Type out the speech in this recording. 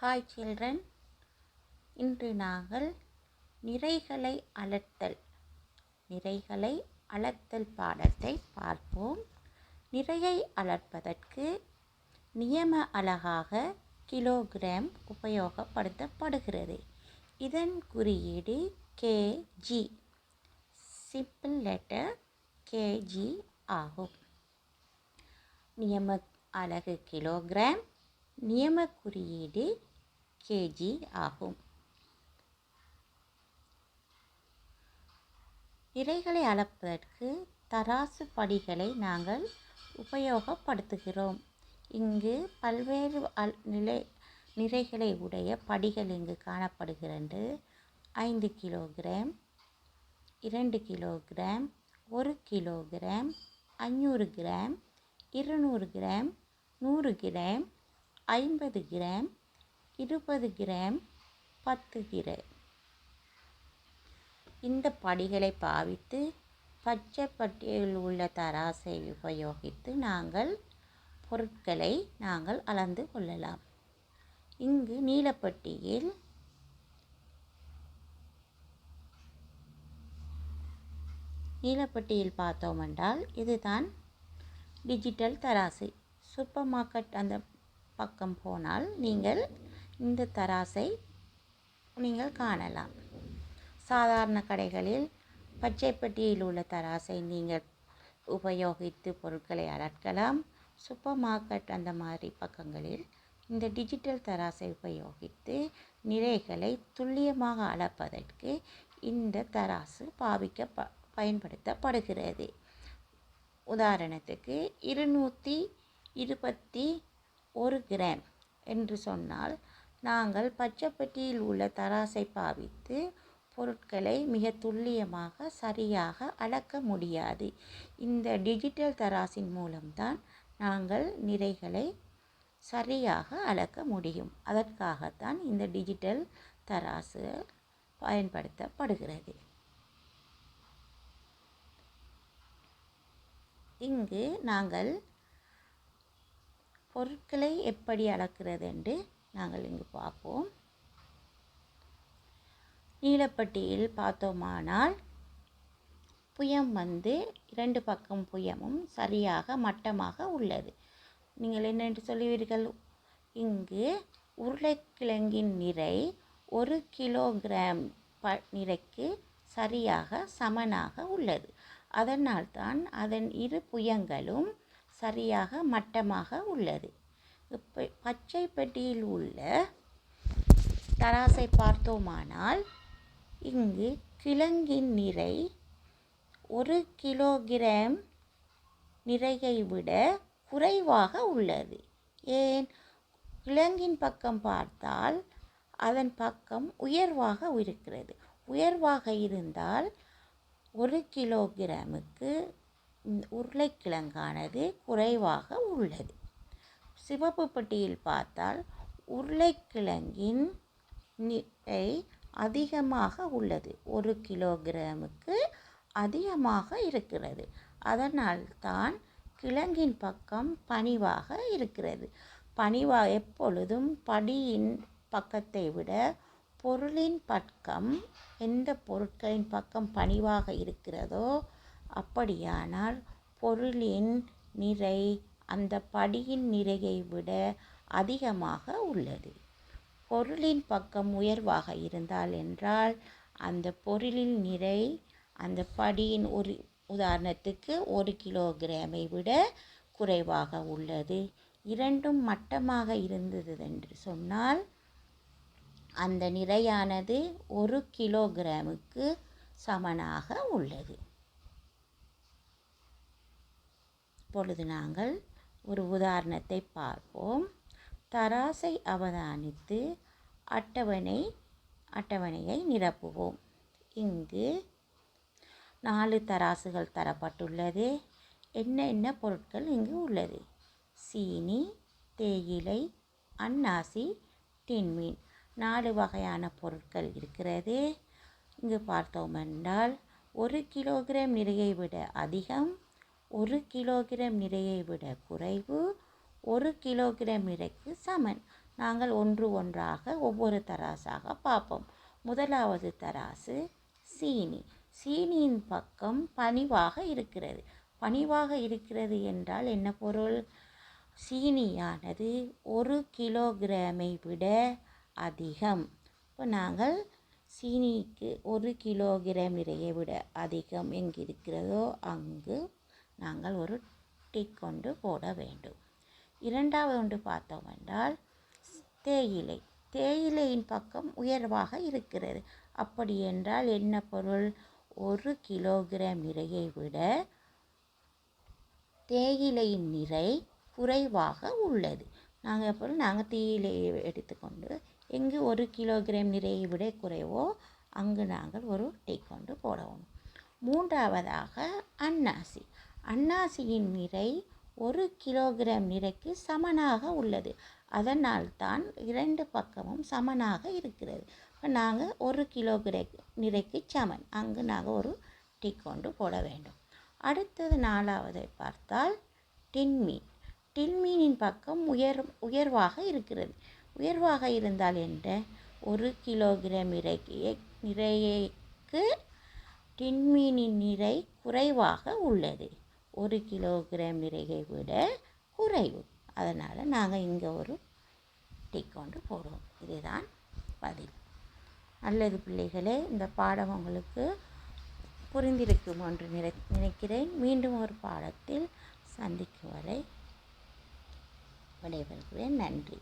Hi children இன்று நாங்கள் நிறைகளை அளத்தல் நிறைகளை அளத்தல் பாடத்தை பார்ப்போம். நிறையை அளப்பதற்கு நியம அழகாக கிலோகிராம் உபயோகப்படுத்தப்படுகிறது. இதன் குறியீடு கேஜி சிம்பிள் லெட்டர் கேஜி ஆகும். நியம அலகு கிலோகிராம் நியம குறியீடு கேஜி ஆகும். நிறைகளை அளப்பதற்கு தராசு படிகளை நாங்கள் உபயோகப்படுத்துகிறோம். இங்கு பல்வேறு அல் நிலை நிறைகளை உடைய படிகள் இங்கு காணப்படுகிறது ஐந்து கிலோகிராம் இரண்டு கிலோகிராம் ஒரு கிலோகிராம் ஐநூறு கிராம் இருநூறு கிராம் நூறு கிராம் ஐம்பது கிராம் இருபது கிராம் பத்து கிராம் இந்த படிகளை பாவித்து பச்சை பட்டியலில் உள்ள தராசை உபயோகித்து நாங்கள் பொருட்களை நாங்கள் அளந்து கொள்ளலாம். இங்கு நீலப்பட்டியில் நீலப்பட்டியில் பார்த்தோம் என்றால் இதுதான் டிஜிட்டல் தராசு. சூப்பர் மார்க்கெட் அந்த பக்கம் போனால் நீங்கள் இந்த தராசை நீங்கள் காணலாம். சாதாரண கடைகளில் பச்சை பெட்டியில் உள்ள தராசை நீங்கள் உபயோகித்து பொருட்களை அடக்கலாம் சூப்பர் மார்க்கெட் அந்த மாதிரி பக்கங்களில் இந்த டிஜிட்டல் தராசை உபயோகித்து நிறைகளை துல்லியமாக அளப்பதற்கு இந்த தராசு பாவிக்க ப பயன்படுத்தப்படுகிறது. உதாரணத்துக்கு இருநூற்றி இருபத்தி ஒரு கிராம் என்று சொன்னால் நாங்கள் பச்சைப்பட்டியில் உள்ள தராசை பாவித்து பொருட்களை மிக துல்லியமாக சரியாக அளக்க முடியாது. இந்த டிஜிட்டல் தராசின் மூலம்தான் நாங்கள் நிறைகளை சரியாக அளக்க முடியும். அதற்காகத்தான் இந்த டிஜிட்டல் தராசு பயன்படுத்தப்படுகிறது. இங்கு நாங்கள் பொருட்களை எப்படி அளக்கிறது என்று நாங்கள் இங்கு பார்ப்போம். நீலப்பட்டியில் பார்த்தோமானால் புயம் வந்து இரண்டு பக்கம் புயமும் சரியாக மட்டமாக உள்ளது. நீங்கள் என்னென்று சொல்லுவீர்கள்? இங்கு உருளைக்கிழங்கின் நிறை ஒரு கிலோகிராம் ப நிறைக்கு சரியாக சமனாக உள்ளது. அதனால்தான் அதன் இரு புயங்களும் சரியாக மட்டமாக உள்ளது. பச்சை பெட்டியில் உள்ள தராசை பார்த்தோமானால் இங்கு கிழங்கின் நிறை ஒரு கிலோகிராம் நிறையை விட குறைவாக உள்ளது. ஏன்? கிழங்கின் பக்கம் பார்த்தால் அதன் பக்கம் உயர்வாக இருக்கிறது. உயர்வாக இருந்தால் ஒரு கிலோகிராமுக்கு உருளைக்கிழங்கானது குறைவாக உள்ளது. சிவப்பு பெட்டியில் பார்த்தால் உருளைக்கிழங்கின் நிறை அதிகமாக உள்ளது. ஒரு கிலோகிராமுக்கு அதிகமாக இருக்கிறது. அதனால் தான் கிழங்கின் பக்கம் பணிவாக இருக்கிறது. பணிவா எப்பொழுதும் படியின் பக்கத்தை விட பொருளின் பக்கம் எந்த பொருட்களின் பக்கம் பணிவாக இருக்கிறதோ அப்படியானால் பொருளின் நிறை அந்த படியின் நிறையை விட அதிகமாக உள்ளது. பொருளின் பக்கம் உயர்வாக இருந்தால் என்றால் அந்த பொருளின் நிறை அந்த படியின் ஒரு உதாரணத்துக்கு ஒரு கிலோகிராமை விட குறைவாக உள்ளது. இரண்டும் மட்டமாக இருந்தது என்று சொன்னால் அந்த நிறையானது ஒரு கிலோகிராமுக்கு சமனாக உள்ளது. இப்பொழுது நாங்கள் ஒரு உதாரணத்தை பார்ப்போம். தராசை அவதானித்து அட்டவணை அட்டவணையை நிரப்புவோம். இங்கு நாலு தராசுகள் தரப்பட்டுள்ளது. என்ன என்ன பொருட்கள் இங்கு உள்ளது? சீனி தேயிலை அன்னாசி டின்மீன் நாலு வகையான பொருட்கள் இருக்கிறது. இங்கு பார்த்தோம் என்றால் ஒரு கிலோகிராம் நிறையை விட அதிகம் ஒரு கிலோகிராம் நிறையை விட குறைவு ஒரு கிலோகிராம் நிறைக்கு சமன். நாங்கள் ஒன்று ஒன்றாக ஒவ்வொரு தராசாக பார்ப்போம். முதலாவது தராசு சீனி. சீனியின் பக்கம் பணிவாக இருக்கிறது. பணிவாக இருக்கிறது என்றால் என்ன பொருள்? சீனியானது ஒரு கிலோகிராமை விட அதிகம். இப்போ நாங்கள் சீனிக்கு ஒரு கிலோகிராம் நிறையை விட அதிகம் எங்கு இருக்கிறதோ அங்கு நாங்கள் ஒரு டிக் கொண்டு போட வேண்டும். இரண்டாவது ஒன்று பார்த்தோம் என்றால் தேயிலை. தேயிலையின் பக்கம் உயர்வாக இருக்கிறது. அப்படி என்றால் என்ன பொருள்? ஒரு கிலோகிராம் நிறையை விட தேயிலையின் நிறை குறைவாக உள்ளது. நாங்கள் எப்போ நாங்கள் தேயிலையை எடுத்துக்கொண்டு எங்கு ஒரு கிலோகிராம் நிறையை விட குறைவோ அங்கு நாங்கள் ஒரு டீ கொண்டு போடவும். மூன்றாவதாக அன்னாசி. அன்னாசியின் நிறை ஒரு கிலோகிராம் நிறைக்கு சமனாக உள்ளது. அதனால் தான் இரண்டு பக்கமும் சமனாக இருக்கிறது. இப்போ நாங்கள் ஒரு கிலோகிரா நிறைக்கு சமன். அங்கு நாங்கள் ஒரு டீ கொண்டு போட வேண்டும். அடுத்தது நாலாவதை பார்த்தால் டின்மீன். டின்மீனின் பக்கம் உயர் உயர்வாக இருக்கிறது. உயர்வாக இருந்தால் என்ற ஒரு கிலோகிராம் நிறைக்கு நிறைக்கு டின்மீனின் நிறை குறைவாக உள்ளது. ஒரு கிலோகிராம் நிறையை விட குறைவு. அதனால் நாங்கள் இங்கே ஒரு டிக் கொண்டு போடுவோம். இதுதான் பதில். நல்லது பிள்ளைகளே இந்த பாடம் உங்களுக்கு புரிந்திருக்கும் என்று நினை நினைக்கிறேன். மீண்டும் ஒரு பாடத்தில் சந்திக்கும் வரை விடைபெறுகிறேன். நன்றி.